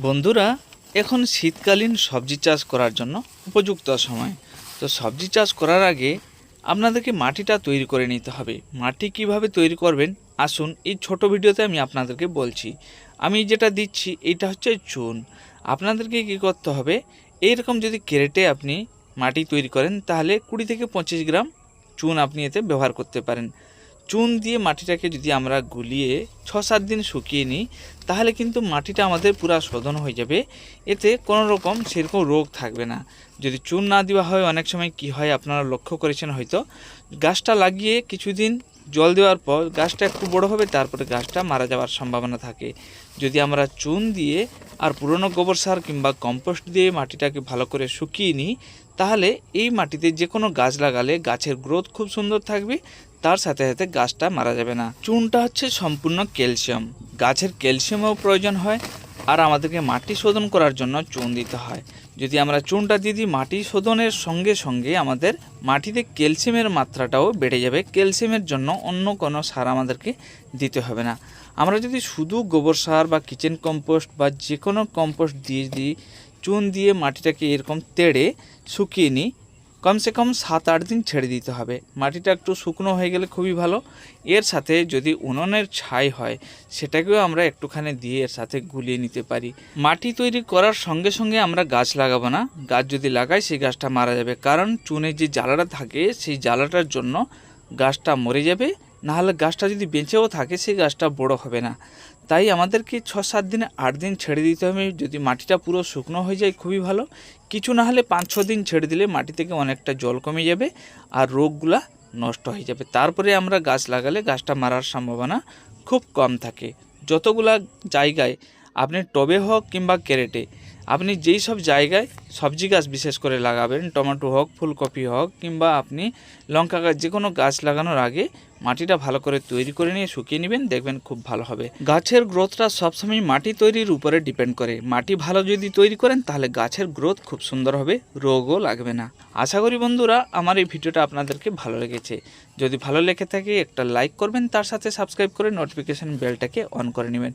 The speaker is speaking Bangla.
বন্ধুরা, এখন শীতকালীন সবজি চাষ করার জন্য উপযুক্ত সময়। তো সবজি চাষ করার আগে আপনাদেরকে মাটিটা তৈরি করে নিতে হবে। মাটি কীভাবে তৈরি করবেন, আসুন এই ছোট ভিডিওতে আমি আপনাদেরকে বলছি। আমি যেটা দিচ্ছি এটা হচ্ছে চুন। আপনাদেরকে কী করতে হবে, এইরকম যদি ক্যারেটে আপনি মাটি তৈরি করেন, তাহলে কুড়ি থেকে পঁচিশ গ্রাম চুন আপনি এতে ব্যবহার করতে পারেন। চুন দিয়ে মাটিটাকে যদি আমরা গুলিয়ে ছ সাত দিন শুকিয়ে নিই, তাহলে কিন্তু মাটিটা আমাদের পুরা শোধন হয়ে যাবে। এতে কোনো রকম সেরকম রোগ থাকবে না। যদি চুন না দেওয়া হয়, অনেক সময় কি হয় আপনারা লক্ষ্য করেছেন হয়তো। গাছটা লাগিয়ে কিছুদিন জল দেওয়ার পর গাছটা একটু বড় হবে, তারপরে গাছটা মারা যাওয়ার সম্ভাবনা থাকে। যদি আমরা চুন দিয়ে আর পুরনো গোবর সার কিংবা কম্পোস্ট দিয়ে মাটিটাকে ভালো করে শুকিয়ে নিই, তাহলে এই মাটিতে যে কোনো গাছ লাগালে গাছের গ্রোথ খুব সুন্দর থাকবে, তার সাথে সাথে গাছটা মারা যাবে না। চুনটা হচ্ছে সম্পূর্ণ ক্যালসিয়াম। গাছের ক্যালসিয়ামও প্রয়োজন হয় আর আমাদেরকে মাটি শোধন করার জন্য চুন দিতে হয়। যদি আমরা চুনটা দিয়ে দিই, মাটি শোধনের সঙ্গে সঙ্গে আমাদের মাটিতে ক্যালসিয়ামের মাত্রাটাও বেড়ে যাবে। ক্যালসিয়ামের জন্য অন্য কোনো সার আমাদেরকে দিতে হবে না। আমরা যদি শুধু গোবর সার বা কিচেন কম্পোস্ট বা যে কোনো কম্পোস্ট দিয়ে দিই, চুন দিয়ে মাটিটাকে এরকম তেড়ে শুকিয়ে নিই কমসে কম সাত আট দিন ছেড়ে দিতে হবে। মাটিটা একটু শুকনো হয়ে গেলে খুবই ভালো। এর সাথে যদি উনুনের ছাই হয়, সেটাকেও আমরা একটুখানি দিয়ে এর সাথে গুলিয়ে নিতে পারি। মাটি তৈরি করার সঙ্গে সঙ্গে আমরা গাছ লাগাবো না। গাছ যদি লাগাই, সেই গাছটা মারা যাবে। কারণ চুনের যে জ্বালাটা থাকে, সেই জ্বালাটার জন্য গাছটা মরে যাবে। নাহলে গাছটা যদি বেঁচেও থাকে, সেই গাছটা বড় হবে না। তাই আমাদেরকে ছ সাত দিনে আট দিন ছেড়ে দিতে হবে। যদি মাটিটা পুরো শুকনো হয়ে যায়, খুবই ভালো। কিছু না হলে পাঁচ, ছ দিন ছেড়ে দিলে মাটি থেকে অনেকটা জল কমে যাবে আর রোগগুলা নষ্ট হয়ে যাবে। তারপরে আমরা গাছ লাগালে গাছটা মারার সম্ভাবনা খুব কম থাকে। যতগুলা জায়গায় আপনি টবে হোক কিংবা ক্যারেটে আপনি যেই সব জায়গায় সবজি গাছ বিশেষ করে লাগাবেন, টমেটো হোক, ফুলকপি হোক, কিংবা আপনি লঙ্কা গাছ যে কোনো গাছ লাগানোর আগে মাটিটা ভালো করে তৈরি করে নিয়ে শুকিয়ে নেবেন, দেখবেন খুব ভালো হবে। গাছের গ্রোথটা সবসময় মাটি তৈরির উপরে ডিপেন্ড করে। মাটি ভালো যদি তৈরি করেন, তাহলে গাছের গ্রোথ খুব সুন্দর হবে, রোগও লাগবে না। আশা করি বন্ধুরা, আমার এই ভিডিওটা আপনাদেরকে ভালো লেগেছে। যদি ভালো লেগে থাকে, একটা লাইক করবেন, তার সাথে সাবস্ক্রাইব করে নোটিফিকেশন বেলটাকে অন করে নেবেন।